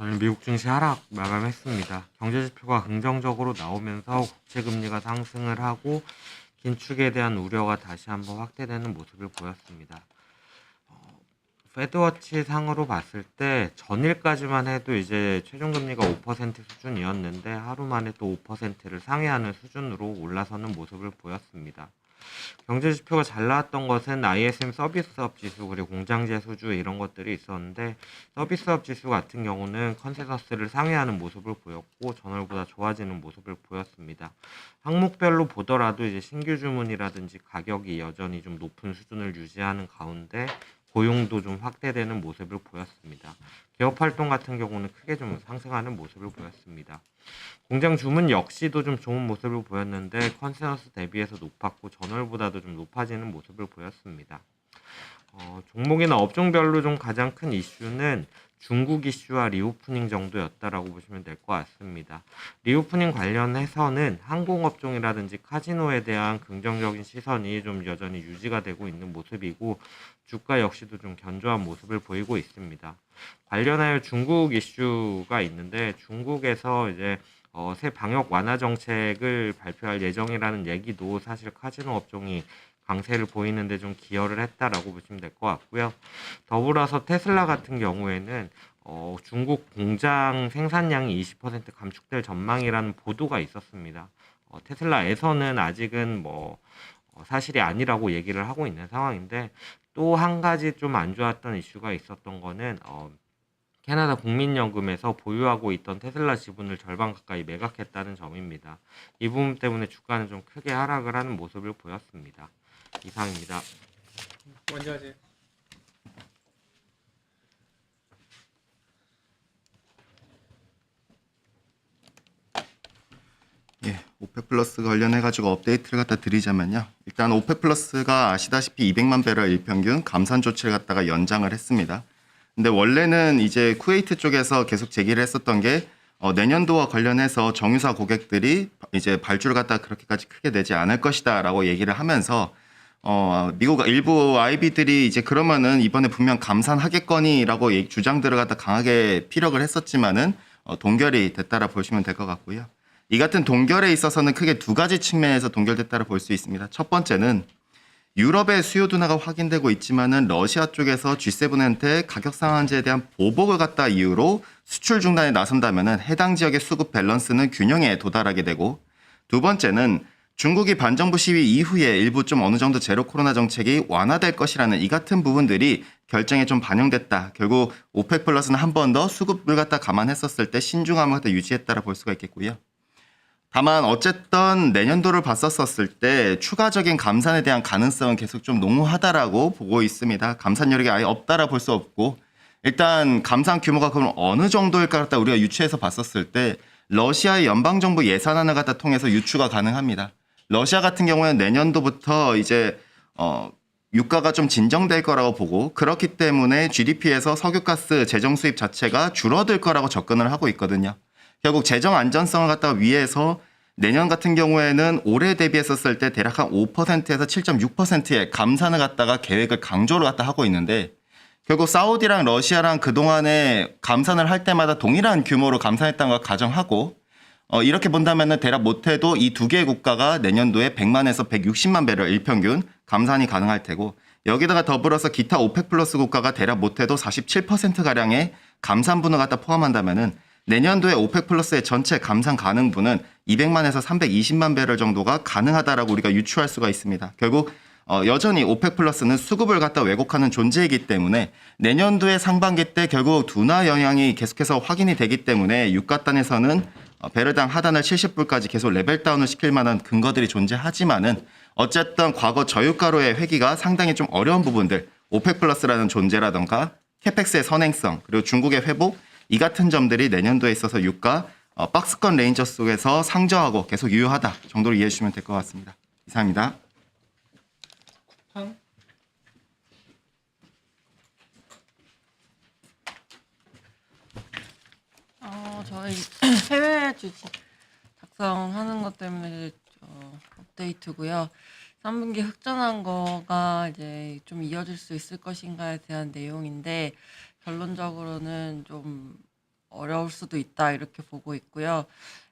저는 미국 증시 하락 마감했습니다. 경제 지표가 긍정적으로 나오면서 국채 금리가 상승을 하고 긴축에 대한 우려가 다시 한번 확대되는 모습을 보였습니다. 어, 페드워치 상으로 봤을 때 전일까지만 해도 이제 최종 금리가 5% 수준이었는데 하루 만에 또 5%를 상회하는 수준으로 올라서는 모습을 보였습니다. 경제 지표가 잘 나왔던 것은 ISM 서비스업 지수 그리고 공장재 수주 이런 것들이 있었는데 서비스업 지수 같은 경우는 컨센서스를 상회하는 모습을 보였고 전월보다 좋아지는 모습을 보였습니다. 항목별로 보더라도 이제 신규 주문이라든지 가격이 여전히 좀 높은 수준을 유지하는 가운데 고용도 좀 확대되는 모습을 보였습니다. 기업 활동 같은 경우는 크게 좀 상승하는 모습을 보였습니다. 공장 주문 역시도 좀 좋은 모습을 보였는데 컨센서스 대비해서 높았고 전월보다도 좀 높아지는 모습을 보였습니다. 어, 종목이나 업종별로 좀 가장 큰 이슈는 중국 이슈와 리오프닝 정도였다라고 보시면 될 것 같습니다. 리오프닝 관련해서는 항공업종이라든지 카지노에 대한 긍정적인 시선이 좀 여전히 유지가 되고 있는 모습이고 주가 역시도 좀 견조한 모습을 보이고 있습니다. 관련하여 중국 이슈가 있는데 중국에서 이제 어, 새 방역 완화 정책을 발표할 예정이라는 얘기도 사실 카지노 업종이 강세를 보이는데 좀 기여를 했다라고 보시면 될 것 같고요. 더불어서 테슬라 같은 경우에는 어, 중국 공장 생산량이 20% 감축될 전망이라는 보도가 있었습니다. 어, 테슬라에서는 아직은 뭐 어, 사실이 아니라고 얘기를 하고 있는 상황인데 또 한 가지 좀 안 좋았던 이슈가 있었던 거는 어, 캐나다 국민연금에서 보유하고 있던 테슬라 지분을 절반 가까이 매각했다는 점입니다. 이 부분 때문에 주가는 좀 크게 하락을 하는 모습을 보였습니다. 이상입니다. 먼저 하세요. 예, 오페 플러스 관련해 가지고 업데이트를 갖다 드리자면요. 일단 오페 플러스가 아시다시피 200만 배럴 일평균 감산 조치를 갖다가 연장을 했습니다. 근데 원래는 이제 쿠웨이트 쪽에서 계속 제기를 했었던 게 어, 내년도와 관련해서 정유사 고객들이 이제 발주를 갖다 그렇게까지 크게 내지 않을 것이다라고 얘기를 하면서 어, 미국 일부 IB들이 이제 그러면은 이번에 분명 감산하겠거니라고 주장들을 갖다 강하게 피력을 했었지만은 어, 동결이 됐다라 보시면 될 것 같고요. 이 같은 동결에 있어서는 크게 두 가지 측면에서 동결됐다고 볼수 있습니다. 첫 번째는 유럽의 수요 둔화가 확인되고 있지만은 러시아 쪽에서 G7한테 가격 상한제에 대한 보복을 갖다 이유로 수출 중단에 나선다면은 해당 지역의 수급 밸런스는 균형에 도달하게 되고 두 번째는 중국이 반정부 시위 이후에 일부 좀 어느 정도 제로 코로나 정책이 완화될 것이라는 이 같은 부분들이 결정에 좀 반영됐다. 결국 오펙 플러스는 한 번 더 수급을 갖다 감안했었을 때 신중함을 갖다 유지했다라 볼 수가 있겠고요. 다만 어쨌든 내년도를 봤었을 때 추가적인 감산에 대한 가능성은 계속 좀 농후하다라고 보고 있습니다. 감산 여력이 아예 없다라 볼 수 없고 일단 감산 규모가 그럼 어느 정도일까 갖다 우리가 유추해서 봤었을 때 러시아의 연방 정부 예산안을 갖다 통해서 유추가 가능합니다. 러시아 같은 경우에는 내년도부터 이제 어 유가가 좀 진정될 거라고 보고 그렇기 때문에 GDP에서 석유가스 재정 수입 자체가 줄어들 거라고 접근을 하고 있거든요. 결국 재정 안전성을 갖다가 위해서 내년 같은 경우에는 올해 대비했었을 때 대략 한 5%에서 7.6%의 감산을 갖다가 계획을 강조를 갖다 하고 있는데 결국 사우디랑 러시아랑 그동안에 감산을 할 때마다 동일한 규모로 감산했다는 걸 가정하고 어, 이렇게 본다면은 대략 못해도 이 두 개의 국가가 내년도에 100만에서 160만 배럴 일평균 감산이 가능할 테고 여기다가 더불어서 기타 오펙 플러스 국가가 대략 못해도 47% 가량의 감산 분을 갖다 포함한다면은 내년도에 오펙 플러스의 전체 감산 가능분은 200만에서 320만 배럴 정도가 가능하다라고 우리가 유추할 수가 있습니다. 결국 어, 여전히 오펙 플러스는 수급을 갖다 왜곡하는 존재이기 때문에 내년도의 상반기 때 결국 둔화 영향이 계속해서 확인이 되기 때문에 유가단에서는 어, 배럴당 하단을 70불까지 계속 레벨 다운을 시킬 만한 근거들이 존재하지만은 어쨌든 과거 저유가로의 회기가 상당히 좀 어려운 부분들 오펙 플러스라는 존재라던가 캐펙스의 선행성 그리고 중국의 회복 이 같은 점들이 내년도에 있어서 유가 어, 박스권 레인저 속에서 상저하고 계속 유효하다 정도로 이해해 주시면 될 것 같습니다. 이상입니다. 어, 저희 해외 주식 작성하는 것 때문에 어, 업데이트고요. 3분기 흑전한 거가 이제 좀 이어질 수 있을 것인가에 대한 내용인데 결론적으로는 좀 어려울 수도 있다 이렇게 보고 있고요.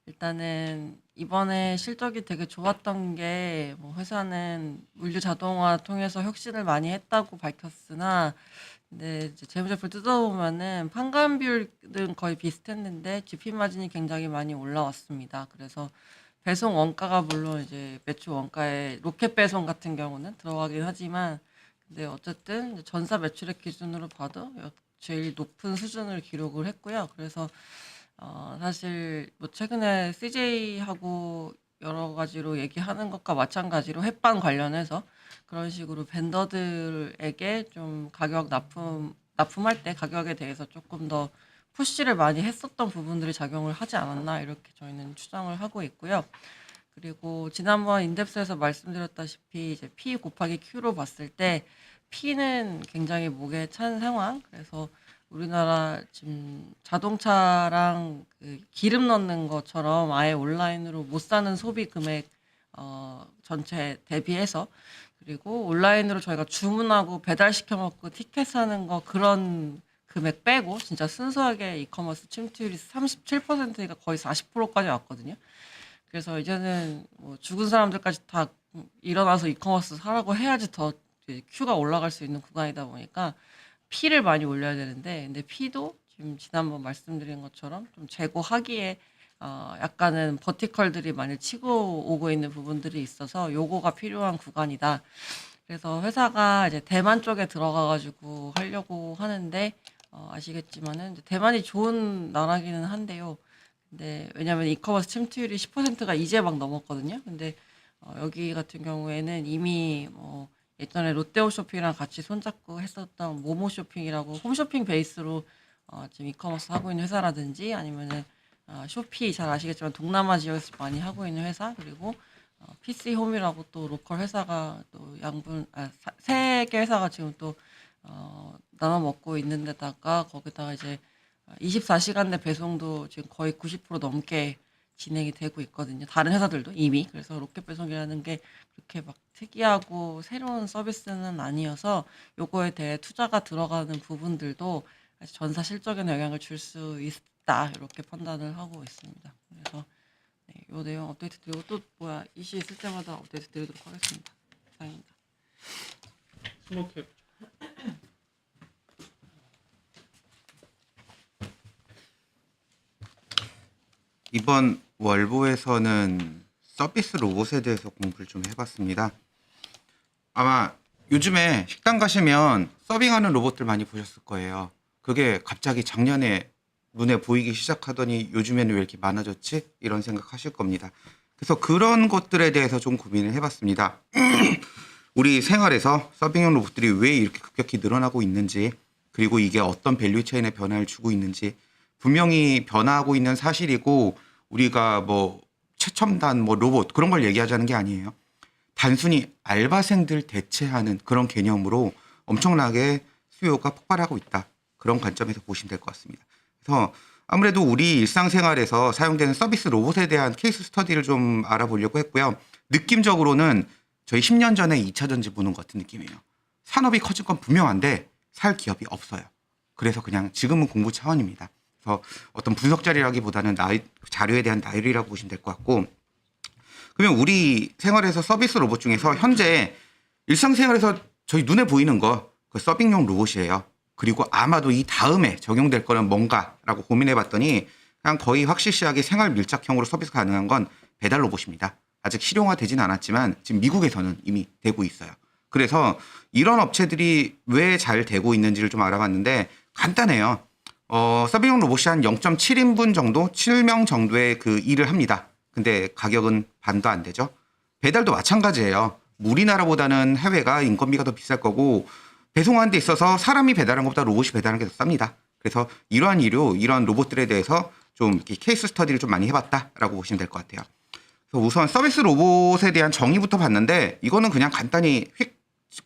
일단은 이번에 실적이 되게 좋았던 게 뭐 회사는 물류 자동화 통해서 혁신을 많이 했다고 밝혔으나 근데 이제 재무제표를 뜯어보면은 판관 비율은 거의 비슷했는데 GP 마진이 굉장히 많이 올라왔습니다. 그래서 배송 원가가 물론 이제 매출 원가에 로켓 배송 같은 경우는 들어가긴 하지만 근데 어쨌든 전사 매출액 기준으로 봐도 역- 제일 높은 수준을 기록을 했고요. 그래서 어 사실 뭐 최근에 CJ하고 여러 가지로 얘기하는 것과 마찬가지로 햇반 관련해서 그런 식으로 벤더들에게 좀 가격 납품 납품할 때 가격에 대해서 조금 더 푸시를 많이 했었던 부분들이 작용을 하지 않았나 이렇게 저희는 추정을 하고 있고요. 그리고 지난번 인덱스에서 말씀드렸다시피 이제 P 곱하기 Q로 봤을 때 P는 굉장히 목에 찬 상황. 그래서 우리나라 지금 자동차랑 그 기름 넣는 것처럼 아예 온라인으로 못 사는 소비 금액 어 전체 대비해서 그리고 온라인으로 저희가 주문하고 배달 시켜 먹고 티켓 사는 거 그런 금액 빼고 진짜 순수하게 이커머스 침투율이 37%가 거의 40%까지 왔거든요. 그래서 이제는 뭐 죽은 사람들까지 다 일어나서 이커머스 사라고 해야지 더 큐가 올라갈 수 있는 구간이다 보니까 피를 많이 올려야 되는데 근데 피도 지금 지난번 말씀드린 것처럼 좀 재고하기에 어 약간은 버티컬들이 많이 치고 오고 있는 부분들이 있어서 요거가 필요한 구간이다. 그래서 회사가 이제 대만 쪽에 들어가 가지고 하려고 하는데 어 아시겠지만은 대만이 좋은 나라기는 한데요. 근데 왜냐면 이커머스 침투율이 10%가 이제 막 넘었거든요. 근데 어 여기 같은 경우에는 이미 뭐 예전에 롯데호 쇼핑이랑 같이 손잡고 했었던 모모 쇼핑이라고 홈쇼핑 베이스로 어 지금 이커머스 하고 있는 회사라든지 아니면은 어 쇼피 잘 아시겠지만 동남아 지역에서 많이 하고 있는 회사 그리고 어 PC 홈이라고 또 로컬 회사가 또 양분 아 세개 회사가 지금 또 어 나눠 먹고 있는 데다가 거기다가 이제 24시간 내 배송도 지금 거의 90% 넘게 진행이 되고 있거든요. 다른 회사들도 이미. 그래서 로켓 배송이라는 게 그렇게 막 특이하고 새로운 서비스는 아니어서 요거에 대해 투자가 들어가는 부분들도 사실 전사 실적에는 영향을 줄 수 있다. 이렇게 판단을 하고 있습니다. 그래서 네, 요 내용 업데이트 드리고 또 뭐야 이슈 있을 때마다 업데이트 드리도록 하겠습니다. 이상입니다. 스모캡 이번 월보에서는 서비스 로봇에 대해서 공부를 좀 해봤습니다. 아마 요즘에 식당 가시면 서빙하는 로봇들 많이 보셨을 거예요. 그게 갑자기 작년에 눈에 보이기 시작하더니 요즘에는 왜 이렇게 많아졌지? 이런 생각하실 겁니다. 그래서 그런 것들에 대해서 좀 고민을 해봤습니다. 우리 생활에서 서빙용 로봇들이 왜 이렇게 급격히 늘어나고 있는지, 그리고 이게 어떤 밸류 체인에 변화를 주고 있는지, 분명히 변화하고 있는 사실이고 우리가 뭐 최첨단 뭐 로봇 그런 걸 얘기하자는 게 아니에요. 단순히 알바생들 대체하는 그런 개념으로 엄청나게 수요가 폭발하고 있다. 그런 관점에서 보시면 될 것 같습니다. 그래서 아무래도 우리 일상생활에서 사용되는 서비스 로봇에 대한 케이스 스터디를 좀 알아보려고 했고요. 느낌적으로는 저희 10년 전에 2차 전지 보는 것 같은 느낌이에요. 산업이 커진 건 분명한데 살 기업이 없어요. 그래서 그냥 지금은 공부 차원입니다. 그래서 어떤 분석 자리라기보다는 나이, 자료에 대한 나열이라고 보시면 될 것 같고 그러면 우리 생활에서 서비스 로봇 중에서 현재 일상생활에서 저희 눈에 보이는 거 그 서빙용 로봇이에요. 그리고 아마도 이 다음에 적용될 거는 뭔가라고 고민해 봤더니 그냥 거의 확실시하게 생활 밀착형으로 서비스 가능한 건 배달 로봇입니다. 아직 실용화되진 않았지만 지금 미국에서는 이미 되고 있어요. 그래서 이런 업체들이 왜 잘 되고 있는지를 좀 알아봤는데 간단해요. 어, 서빙용 로봇이 한 0.7인분 정도, 7명 정도의 그 일을 합니다. 근데 가격은 반도 안 되죠. 배달도 마찬가지예요. 뭐 우리나라보다는 해외가 인건비가 더 비쌀 거고 배송하는 데 있어서 사람이 배달하는 것보다 로봇이 배달하는 게 더 쌉니다. 그래서 이러한 이유, 이러한 로봇들에 대해서 좀 케이스 스터디를 좀 많이 해봤다라고 보시면 될 것 같아요. 그래서 우선 서비스 로봇에 대한 정의부터 봤는데 이거는 그냥 간단히 휙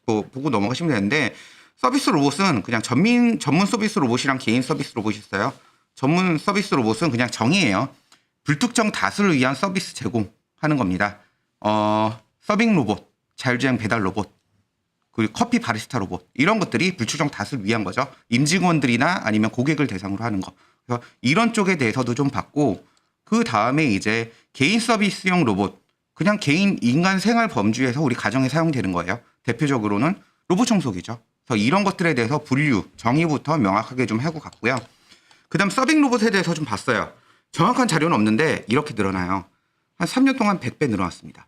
뭐, 보고 넘어가시면 되는데 서비스 로봇은 그냥 전민 전문 서비스 로봇이랑 개인 서비스 로봇이 있어요. 전문 서비스 로봇은 그냥 정의예요. 불특정 다수를 위한 서비스 제공하는 겁니다. 어, 서빙 로봇, 자율주행 배달 로봇, 그리고 커피 바리스타 로봇 이런 것들이 불특정 다수를 위한 거죠. 임직원들이나 아니면 고객을 대상으로 하는 거. 그래서 이런 쪽에 대해서도 좀 봤고 그 다음에 이제 개인 서비스용 로봇 그냥 개인 인간 생활 범주에서 우리 가정에 사용되는 거예요. 대표적으로는 로봇 청소기죠. 그래서 이런 것들에 대해서 분류 정의부터 명확하게 좀 하고 갔고요. 그다음 서빙 로봇에 대해서 좀 봤어요. 정확한 자료는 없는데 이렇게 늘어나요. 한 3년 동안 100배 늘어났습니다.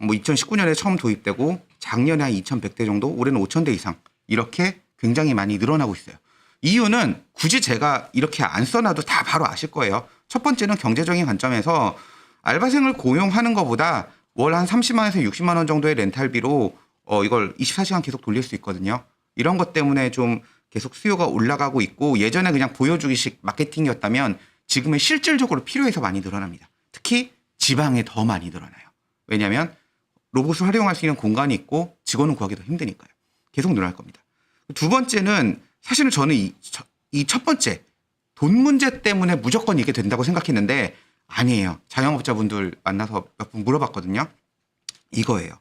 뭐 2019년에 처음 도입되고 작년에 한 2,100대 정도, 올해는 5,000대 이상 이렇게 굉장히 많이 늘어나고 있어요. 이유는 굳이 제가 이렇게 안 써놔도 다 바로 아실 거예요. 첫 번째는 경제적인 관점에서 알바생을 고용하는 것보다 월 한 30만에서 60만 원 정도의 렌탈비로 어 이걸 24시간 계속 돌릴 수 있거든요. 이런 것 때문에 좀 계속 수요가 올라가고 있고 예전에 그냥 보여주기식 마케팅이었다면 지금은 실질적으로 필요해서 많이 늘어납니다. 특히 지방에 더 많이 늘어나요. 왜냐하면 로봇을 활용할 수 있는 공간이 있고 직원을 구하기 더 힘드니까요. 계속 늘어날 겁니다. 두 번째는 사실은 저는 이첫 번째 돈 문제 때문에 무조건 이게 된다고 생각했는데 아니에요. 자영업자분들 만나서 몇 분 물어봤거든요. 이거예요.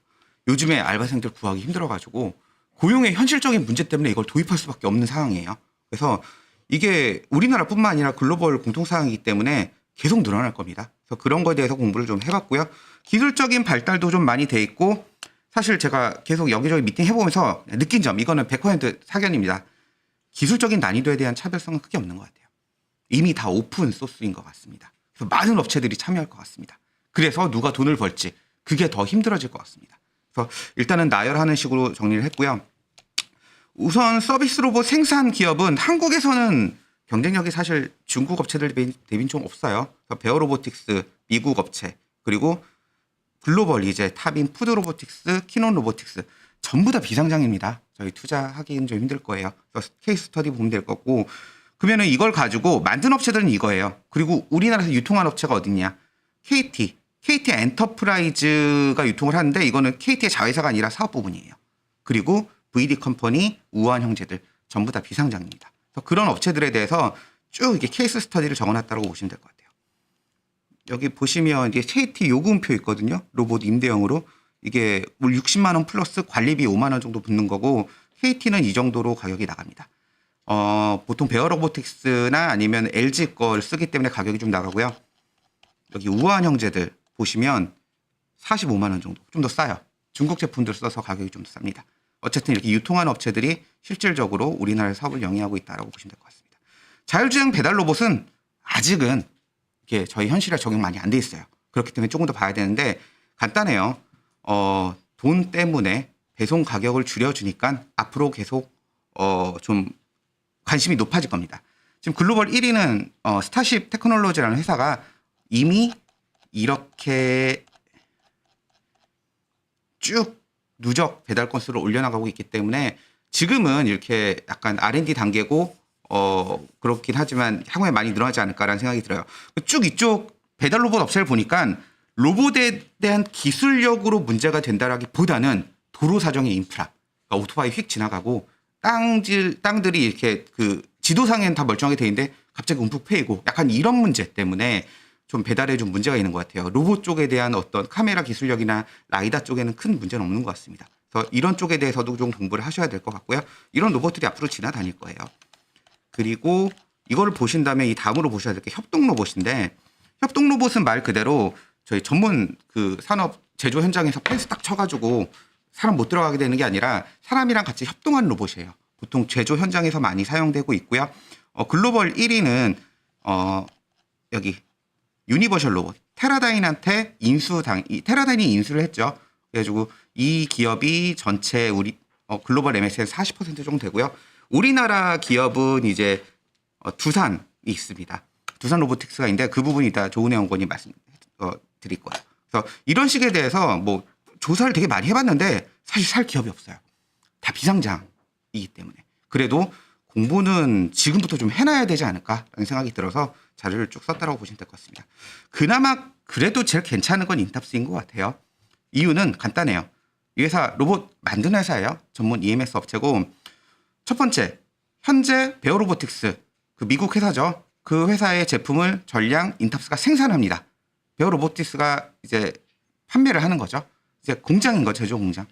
요즘에 알바생들 구하기 힘들어가지고 고용의 현실적인 문제 때문에 이걸 도입할 수밖에 없는 상황이에요. 그래서 이게 우리나라뿐만 아니라 글로벌 공통 상황이기 때문에 계속 늘어날 겁니다. 그래서 그런 거에 대해서 공부를 좀 해봤고요. 기술적인 발달도 좀 많이 돼 있고 사실 제가 계속 여기저기 미팅 해보면서 느낀 점 이거는 100% 사견입니다. 기술적인 난이도에 대한 차별성은 크게 없는 것 같아요. 이미 다 오픈 소스인 것 같습니다. 그래서 많은 업체들이 참여할 것 같습니다. 그래서 누가 돈을 벌지 그게 더 힘들어질 것 같습니다. 그래서 일단은 나열하는 식으로 정리를 했고요. 우선 서비스 로봇 생산 기업은 한국에서는 경쟁력이 사실 중국 업체들 대비- 대비는 좀 없어요. 그래서 베어 로보틱스 미국 업체 그리고 글로벌 이제 탑인 푸드 로보틱스, 키논 로보틱스 전부 다 비상장입니다. 저희 투자하기는 좀 힘들 거예요. 그래서 케이스 스터디 보면 될 거고 그러면은 이걸 가지고 만든 업체들은 이거예요. 그리고 우리나라에서 유통한 업체가 어딨냐? KT, KT 엔터프라이즈가 유통을 하는데 이거는 KT의 자회사가 아니라 사업 부분이에요. 그리고 VD 컴퍼니, 우한 형제들 전부 다 비상장입니다. 그래서 그런 업체들에 대해서 쭉 이렇게 케이스 스터디를 적어놨다고 보시면 될 것 같아요. 여기 보시면 이게 KT 요금표 있거든요. 로봇 임대형으로 이게 물 60만 원 플러스 관리비 5만 원 정도 붙는 거고 KT는 이 정도로 가격이 나갑니다. 어, 보통 베어 로보틱스나 아니면 LG 걸 쓰기 때문에 가격이 좀 나가고요. 여기 우한 형제들 보시면 45만 원 정도 좀 더 싸요. 중국 제품들 써서 가격이 좀 더 쌉니다. 어쨌든 이렇게 유통하는 업체들이 실질적으로 우리나라의 사업을 영위하고 있다라고 보시면 될 것 같습니다. 자율주행 배달 로봇은 아직은 이게 저희 현실에 적용 많이 안 돼 있어요. 그렇기 때문에 조금 더 봐야 되는데 간단해요. 어, 돈 때문에 배송 가격을 줄여주니까 앞으로 계속 어, 좀 관심이 높아질 겁니다. 지금 글로벌 1위는 어, 스타쉽 테크놀로지라는 회사가 이미 이렇게 쭉 누적 배달 건수를 올려나가고 있기 때문에 지금은 이렇게 약간 R&D 단계고 어 그렇긴 하지만 향후에 많이 늘어나지 않을까라는 생각이 들어요. 쭉 이쪽 배달 로봇 업체를 보니까 로봇에 대한 기술력으로 문제가 된다라기보다는 도로 사정의 인프라, 그러니까 오토바이 휙 지나가고 땅질 땅들이 이렇게 그 지도상에는 다 멀쩡하게 돼 있는데 갑자기 움푹 패이고 약간 이런 문제 때문에 좀 배달에 좀 문제가 있는 것 같아요. 로봇 쪽에 대한 어떤 카메라 기술력이나 라이다 쪽에는 큰 문제는 없는 것 같습니다. 그래서 이런 쪽에 대해서도 좀 공부를 하셔야 될 것 같고요. 이런 로봇들이 앞으로 지나다닐 거예요. 그리고 이거를 보신 다음에 이 다음으로 보셔야 될 게 협동 로봇인데 협동 로봇은 말 그대로 저희 전문 그 산업 제조 현장에서 펜스 딱 쳐가지고 사람 못 들어가게 되는 게 아니라 사람이랑 같이 협동하는 로봇이에요. 보통 제조 현장에서 많이 사용되고 있고요. 어, 글로벌 1위는 어, 여기 유니버셜 로봇 테라다인한테 인수당 이 테라다인이 인수를 했죠. 그래가지고 이 기업이 전체 우리 어, 글로벌 MS의 40% 정도 되고요. 우리나라 기업은 이제 어, 두산이 있습니다. 두산 로보틱스가 있는데 그 부분이 이따 조은혜 원권이 말씀 어, 드릴 거예요. 그래서 이런 식에 대해서 뭐 조사를 되게 많이 해봤는데 사실 살 기업이 없어요. 다 비상장이기 때문에. 그래도 공부는 지금부터 좀 해놔야 되지 않을까라는 생각이 들어서 자료를 쭉 썼다라고 보시면 될 것 같습니다. 그나마 그래도 제일 괜찮은 건 인탑스인 것 같아요. 이유는 간단해요. 이 회사 로봇 만드는 회사예요. 전문 EMS 업체고 첫 번째 현재 베어 로보틱스 그 미국 회사죠. 그 회사의 제품을 전량 인탑스가 생산합니다. 베어 로보틱스가 이제 판매를 하는 거죠. 이제 공장인 거 제조 공장.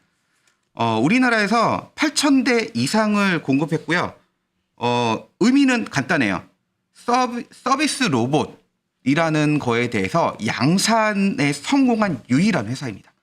어, 우리나라에서 8,000대 이상을 공급했고요. 어, 의미는 간단해요. 서비, 서비스 로봇이라는 거에 대해서 양산에 성공한 유일한 회사입니다.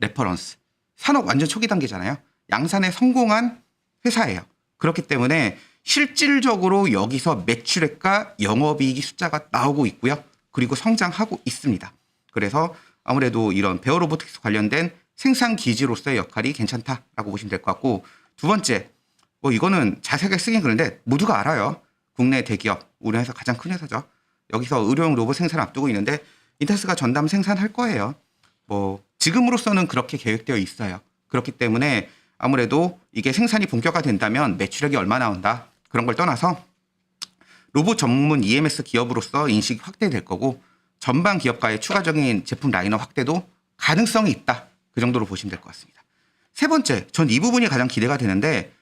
레퍼런스. 산업 완전 초기 단계잖아요. 양산에 성공한 회사예요. 그렇기 때문에 실질적으로 여기서 매출액과 영업이익 숫자가 나오고 있고요. 그리고 성장하고 있습니다. 그래서 아무래도 이런 베어 로보틱스 관련된 생산 기지로서의 역할이 괜찮다라고 보시면 될 것 같고 두 번째 뭐 이거는 자세하게 쓰긴 그런데 모두가 알아요. 국내 대기업 우리 회사 가장 큰 회사죠. 여기서 의료용 로봇 생산 앞두고 있는데 인타스가 전담 생산할 거예요. 뭐 지금으로서는 그렇게 계획되어 있어요. 그렇기 때문에 아무래도 이게 생산이 본격화된다면 매출액이 얼마 나온다 그런 걸 떠나서 로봇 전문 EMS 기업으로서 인식이 확대될 거고 전방 기업과의 추가적인 제품 라인업 확대도 가능성이 있다. 그 정도로 보시면 될 것 같습니다. 세 번째, 전 이 부분이 가장 기대가 되는데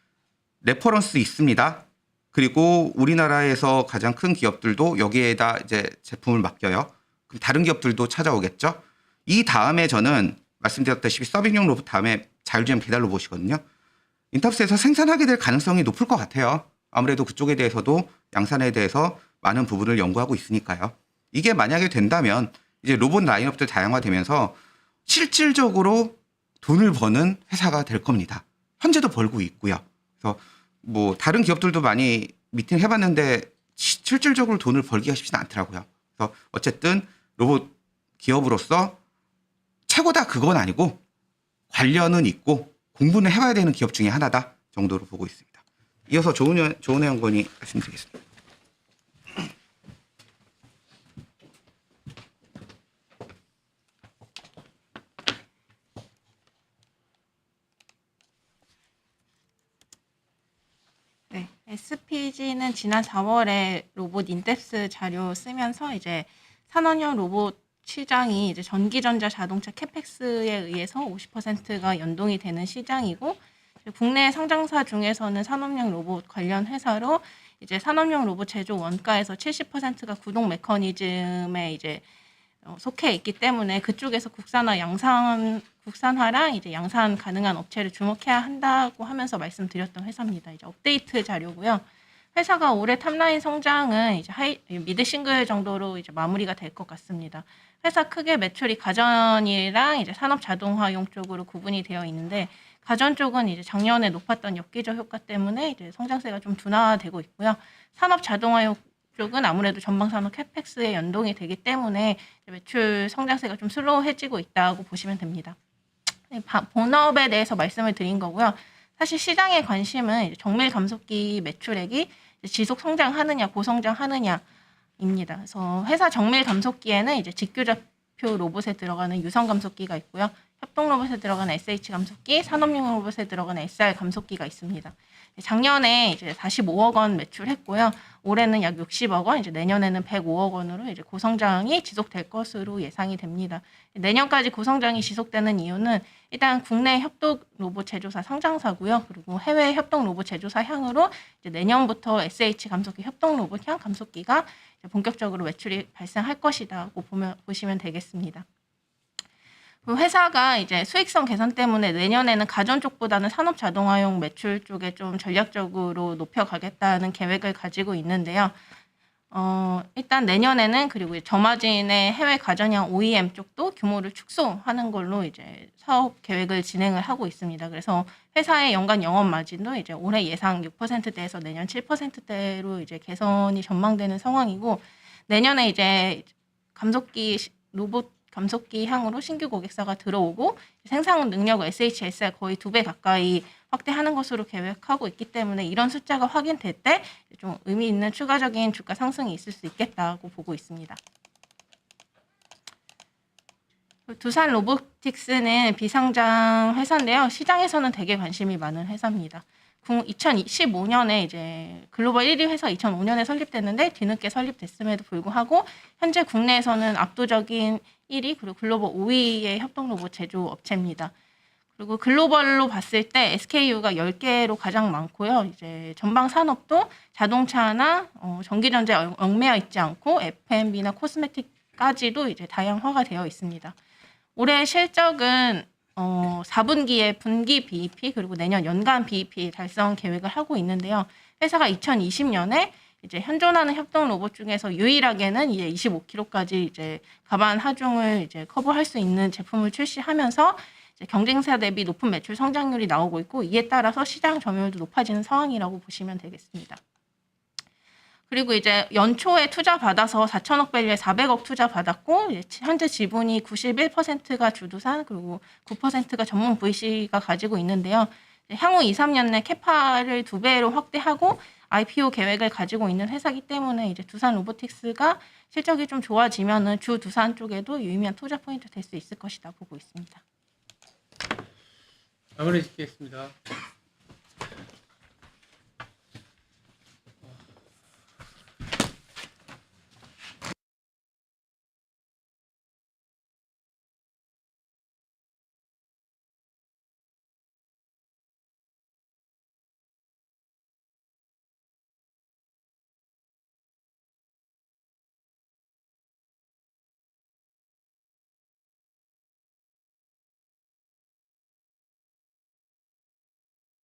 레퍼런스 있습니다. 그리고 우리나라에서 가장 큰 기업들도 여기에다 이제 제품을 맡겨요. 그럼 다른 기업들도 찾아오겠죠. 이 다음에 저는 말씀드렸다시피 서빙용 로봇 다음에 자율주행 배달 로봇이거든요. 인터스에서 생산하게 될 가능성이 높을 것 같아요. 아무래도 그쪽에 대해서도 양산에 대해서 많은 부분을 연구하고 있으니까요. 이게 만약에 된다면 이제 로봇 라인업도 다양화되면서 실질적으로 돈을 버는 회사가 될 겁니다. 현재도 벌고 있고요. 그래서 뭐 다른 기업들도 많이 미팅 해봤는데 시- 실질적으로 돈을 벌기가 쉽지는 않더라고요. 그래서 어쨌든 로봇 기업으로서 최고다 그건 아니고 관련은 있고 공부는 해봐야 되는 기업 중에 하나다 정도로 보고 있습니다. 이어서 조은혜, 조은혜 연구원이 말씀드리겠습니다. 네, SPG는 지난 4월에 로봇 인덱스 자료 쓰면서 이제 산업용 로봇 시장이 이제 전기전자 자동차 캐펙스에 의해서 50%가 연동이 되는 시장이고 국내 상장사 중에서는 산업용 로봇 관련 회사로 이제 산업용 로봇 제조 원가에서 70%가 구동 메커니즘에 이제 어, 속해 있기 때문에 그쪽에서 국산화 양산 국산화랑 이제 양산 가능한 업체를 주목해야 한다고 하면서 말씀드렸던 회사입니다. 이제 업데이트 자료고요. 회사가 올해 탑라인 성장은 이제 하이 미드 싱글 정도로 이제 마무리가 될 것 같습니다. 회사 크게 매출이 가전이랑 이제 산업 자동화용 쪽으로 구분이 되어 있는데 가전 쪽은 이제 작년에 높았던 엽기적 효과 때문에 이제 성장세가 좀 둔화되고 있고요. 산업 자동화용 쪽은 아무래도 전방 산업 캐펙스에 연동이 되기 때문에 매출 성장세가 좀 슬로우해지고 있다고 보시면 됩니다. 네, 바- 본업에 대해서 말씀을 드린 거고요. 사실 시장의 관심은 정밀 감속기 매출액이 지속 성장하느냐, 고성장하느냐입니다. 그래서 회사 정밀 감속기에는 이제 직교좌표 로봇에 들어가는 유선 감속기가 있고요. 협동 로봇에 들어가는 SH 감속기, 산업용 로봇에 들어가는 SR 감속기가 있습니다. 작년에 이제 45억 원 매출했고요. 올해는 약 60억 원, 이제 내년에는 105억 원으로 이제 고성장이 지속될 것으로 예상이 됩니다. 내년까지 고성장이 지속되는 이유는 일단 국내 협동 로봇 제조사 상장사고요. 그리고 해외 협동 로봇 제조사 향으로 이제 내년부터 SH 감속기 협동 로봇 향 감속기가 이제 본격적으로 매출이 발생할 것이다고 보면 보시면 되겠습니다. 그 회사가 이제 수익성 개선 때문에 내년에는 가전 쪽보다는 산업 자동화용 매출 쪽에 좀 전략적으로 높여가겠다는 계획을 가지고 있는데요. 어, 일단 내년에는 그리고 저마진의 해외 가전형 OEM 쪽도 규모를 축소하는 걸로 이제 사업 계획을 진행을 하고 있습니다. 그래서 회사의 연간 영업 마진도 이제 올해 예상 6%대에서 내년 7%대로 이제 개선이 전망되는 상황이고 내년에 이제 감속기 시- 로봇 감속기 향으로 신규 고객사가 들어오고 생산 능력을 SHSR 거의 두 배 가까이 확대하는 것으로 계획하고 있기 때문에 이런 숫자가 확인될 때 좀 의미 있는 추가적인 주가 상승이 있을 수 있겠다고 보고 있습니다. 두산 로보틱스는 비상장 회사인데요. 시장에서는 되게 관심이 많은 회사입니다. 2015년에 이제 글로벌 1위 회사 2005년에 설립됐는데 뒤늦게 설립됐음에도 불구하고 현재 국내에서는 압도적인 1위 그리고 글로벌 5위의 협동 로봇 제조 업체입니다. 그리고 글로벌로 봤을 때 SKU가 10개로 가장 많고요. 이제 전방 산업도 자동차나 어, 전기전자에 얽- 얽매여 있지 않고 F&B나 코스메틱까지도 이제 다양화가 되어 있습니다. 올해 실적은 어, 4분기에 분기 BEP 그리고 내년 연간 BEP 달성 계획을 하고 있는데요. 회사가 2020년에 이제 현존하는 협동 로봇 중에서 유일하게는 이제 25kg까지 이제 가반 하중을 이제 커버할 수 있는 제품을 출시하면서 경쟁사 대비 높은 매출 성장률이 나오고 있고 이에 따라서 시장 점유율도 높아지는 상황이라고 보시면 되겠습니다. 그리고 이제 연초에 투자 받아서 4천억 밸류에 400억 투자 받았고 현재 지분이 91%가 주두산 그리고 9%가 전문 VC가 가지고 있는데요. 향후 2, 3년 내 캐파를 두 배로 확대하고 IPO 계획을 가지고 있는 회사이기 때문에 이제 두산 로보틱스가 실적이 좀 좋아지면은 주 두산 쪽에도 유의미한 투자 포인트 될 수 있을 것이다 보고 있습니다. 마무리 짓겠습니다.